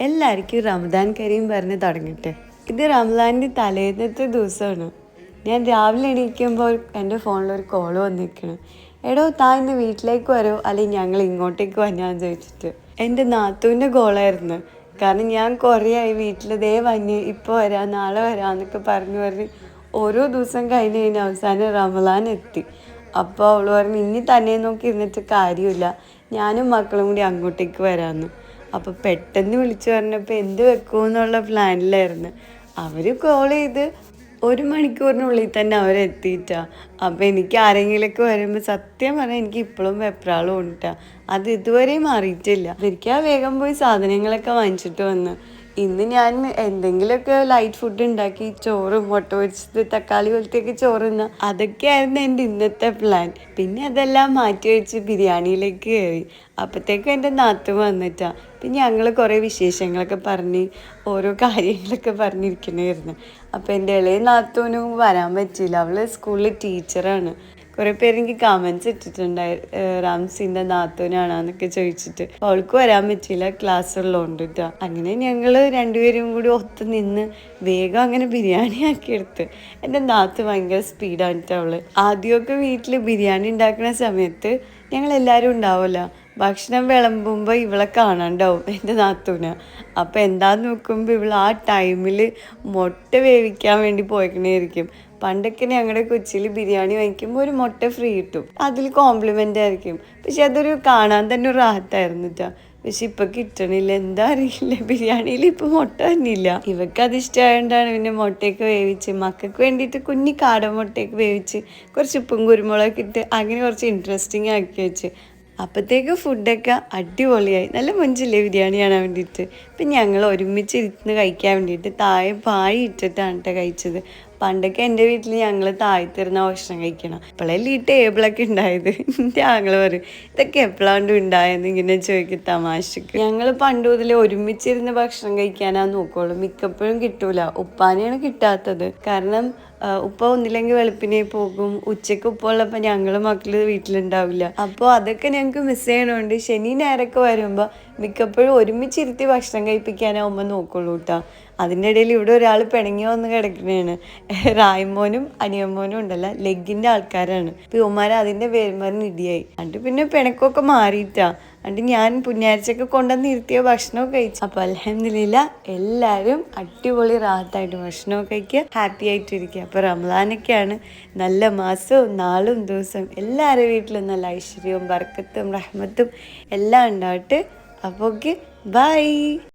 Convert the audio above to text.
എല്ലാവർക്കും റമദാൻ കരീം പറഞ്ഞ് തുടങ്ങട്ടെ. ഇത് റംദാന്റെ തലേന്നത്തെ ദിവസമാണ്. ഞാൻ രാവിലെ എണീക്കുമ്പോൾ എന്റെ ഫോണിൽ ഒരു കോൾ വന്നിരിക്കണം. എടോ താ ഇന്ന് വീട്ടിലേക്ക് വരോ? അല്ലെങ്കിൽ ഞങ്ങൾ ഇങ്ങോട്ടേക്ക് വന്നാന്ന് ചോദിച്ചിട്ട്. എന്റെ നാത്തൂന്റെ കോളായിരുന്നു. കാരണം ഞാൻ കുറേ ആയി വീട്ടിൽ ദേ വന്ന് ഇപ്പോൾ വരാം നാളെ വരാമെന്നൊക്കെ പറഞ്ഞു പറഞ്ഞ് ഓരോ ദിവസം കഴിഞ്ഞ് കഴിഞ്ഞ് അവസാനം റമലാൻ എത്തി. അപ്പോൾ അവൾ പറഞ്ഞു ഇനി തന്നെ നോക്കി ഇരുന്നിട്ട് കാര്യമില്ല. ഞാനും മക്കളും കൂടി അങ്ങോട്ടേക്ക് വരാമെന്ന്. അപ്പോൾ പെട്ടെന്ന് വിളിച്ചു പറഞ്ഞപ്പോൾ എന്ത് വെക്കുമെന്നുള്ള പ്ലാനിലായിരുന്നു. അവർ കോൾ ചെയ്ത് ഒരു മണിക്കൂറിനുള്ളിൽ തന്നെ അവരെത്തിയിട്ടാ അപ്പോൾ എനിക്ക് ആരെങ്കിലുമൊക്കെ വരുമ്പോൾ സത്യം പറഞ്ഞാൽ എനിക്ക് ഇപ്പോഴും വെപ്രാളം ഉണ്ടാ അത് ഇതുവരെയും മാറിയിട്ടില്ല ആ വേഗം പോയി സാധനങ്ങളൊക്കെ വാങ്ങിച്ചിട്ട് വന്ന്. ഇന്ന് ഞാൻ എന്തെങ്കിലുമൊക്കെ ലൈറ്റ് ഫുഡ് ഉണ്ടാക്കി ചോറും മുട്ട പൊരിച്ചത് തക്കാളി പോലത്തെയൊക്കെ ചോറുന്ന അതൊക്കെയായിരുന്നു എന്റെ ഇന്നത്തെ പ്ലാൻ പിന്നെ അതെല്ലാം മാറ്റി വെച്ച് ബിരിയാണിയിലേക്ക് കയറി. അപ്പോഴത്തേക്കും എന്റെ നാത്തു വന്നിട്ടാ. പിന്നെ ഞങ്ങൾ കുറേ വിശേഷങ്ങളൊക്കെ പറഞ്ഞ് ഓരോ കാര്യങ്ങളൊക്കെ പറഞ്ഞിരിക്കണമായിരുന്നു അപ്പോൾ എന്റെ ഇളയ നാത്തൂനും വരാൻ പറ്റിയില്ല. അവൾ സ്കൂളിൽ ടീച്ചറാണ് കുറെ പേര് എനിക്ക് കമന്റ്സ് ഇട്ടിട്ടുണ്ടായി റാംസിന്റെ നാത്തൂനാണെന്നൊക്കെ ചോദിച്ചിട്ട്. അവൾക്ക് വരാൻ പറ്റിയില്ല ക്ലാസ് ഉള്ളതുകൊണ്ട് കേട്ടോ അങ്ങനെ ഞങ്ങൾ രണ്ടുപേരും കൂടി ഒത്തു നിന്ന് വേഗം അങ്ങനെ ബിരിയാണി ആക്കി എടുത്ത്. എന്റെ നാത്ത് ഭയങ്കര സ്പീഡാണ് അവൾ. ആദ്യമൊക്കെ വീട്ടിൽ ബിരിയാണി ഉണ്ടാക്കുന്ന സമയത്ത് ഞങ്ങൾ എല്ലാവരും ഉണ്ടാവുമല്ലോ ഭക്ഷണം വിളമ്പുമ്പോൾ ഇവളെ കാണാണ്ടാവും എന്റെ നാത്തൂന. അപ്പോൾ എന്താന്ന് നോക്കുമ്പോൾ ഇവൾ ആ ടൈമിൽ മുട്ട വേവിക്കാൻ വേണ്ടി പോയിക്കണേയിരിക്കും പണ്ടൊക്കെ ഞങ്ങളുടെ കൊച്ചിയിൽ ബിരിയാണി വാങ്ങിക്കുമ്പോൾ ഒരു മുട്ട ഫ്രീ കിട്ടും. അതിൽ കോംപ്ലിമെന്റ് ആയിരിക്കും. പക്ഷെ അതൊരു കാണാൻ തന്നെ ഒരു റാഹത്തായിരുന്നു കേട്ടോ പക്ഷെ ഇപ്പൊ കിട്ടണില്ല. എന്താ അറിയില്ല. ബിരിയാണിയിൽ ഇപ്പൊ മുട്ട തന്നെ ഇവക്ക് അത് ഇഷ്ടമായോണ്ടാണ് പിന്നെ മുട്ടയൊക്കെ വേവിച്ച് മക്കൾക്ക് വേണ്ടിയിട്ട് കുഞ്ഞി കാട മുട്ടയൊക്കെ വേവിച്ച് കുറച്ച് ഉപ്പും കുരുമുളകൊക്കെ ഇട്ട് അങ്ങനെ കുറച്ച് ഇൻട്രസ്റ്റിംഗ് ആക്കി വെച്ച്. അപ്പോഴത്തേക്ക് ഫുഡൊക്കെ അടിപൊളിയായി. നല്ല മൊഞ്ചില്ലേ ബിരിയാണി കാണാൻ വേണ്ടിയിട്ട്. ഇപ്പം ഞങ്ങൾ ഒരുമിച്ച് ഇരുന്ന് കഴിക്കാൻ വേണ്ടിയിട്ട് താഴെ പാഴി ഇട്ടിട്ടാണ് കേട്ടോ കഴിച്ചത്. പണ്ടൊക്കെ എന്റെ വീട്ടിൽ ഞങ്ങൾ താഴ്ത്തിരുന്ന ഭക്ഷണം കഴിക്കണം. ഇപ്പോഴല്ലേ ഈ ടേബിളൊക്കെ ഉണ്ടായത്? ആങ്ങൾ പറയും ഇതൊക്കെ എപ്പോഴാണ്ട് ഉണ്ടായെന്ന് ഇങ്ങനെ ചോദിക്കും തമാശക്ക്. ഞങ്ങൾ പണ്ട് മുതലേ ഒരുമിച്ചിരുന്ന് ഭക്ഷണം കഴിക്കാനാ നോക്കുള്ളൂ. മിക്കപ്പോഴും കിട്ടൂല. ഉപ്പാനെയാണ് കിട്ടാത്തത്. കാരണം ഉപ്പ ഒന്നില്ലെങ്കിൽ വെളുപ്പിനെ പോകും. ഉച്ചയ്ക്ക് ഉപ്പുള്ളപ്പോൾ ഞങ്ങൾ മക്കൾ വീട്ടിലുണ്ടാവില്ല. അപ്പോൾ അതൊക്കെ ഞങ്ങൾക്ക് മിസ് ചെയ്യണോണ്ട് ശനി ഞായറൊക്കെ വരുമ്പോൾ മിക്കപ്പോഴും ഒരുമിച്ചിരുത്തി ഭക്ഷണം കഴിപ്പിക്കാനാവുമ്പോൾ നോക്കുള്ളൂ കേട്ടോ അതിന്റെ ഇടയിൽ ഇവിടെ ഒരാൾ പിണങ്ങി വന്ന് കിടക്കുന്നതാണ്. റായ്മോനും അനിയമ്മോനും ഉണ്ടല്ല ലെഗിന്റെ ആൾക്കാരാണ്. അപ്പോൾ ഇവന്മാർ അതിന്റെ പേരുമാരൻ ഇടിയായി എന്നിട്ട് പിന്നെ പിണക്കമൊക്കെ മാറിയിട്ടാ. എന്നിട്ട് ഞാൻ പുണ്യാഴ്ചയൊക്കെ കൊണ്ടുവന്ന് നിർത്തിയ ഭക്ഷണമൊക്കെ കഴിച്ചു. അപ്പോൾ അലഹമില്ല എല്ലാവരും അടിപൊളി റാഹത്തായിട്ട് ഭക്ഷണമൊക്കെ കഴിക്കുക ഹാപ്പി ആയിട്ടിരിക്കുക. അപ്പോൾ റമദാനൊക്കെയാണ്. നല്ല മാസവും നാളും ദിവസവും എല്ലാവരുടെ വീട്ടിലും നല്ല ഐശ്വര്യവും ബർക്കത്തും റഹ്മത്തും എല്ലാം ഉണ്ടാവട്ടെ. അപ്പോൾ ഓക്കെ ബൈ.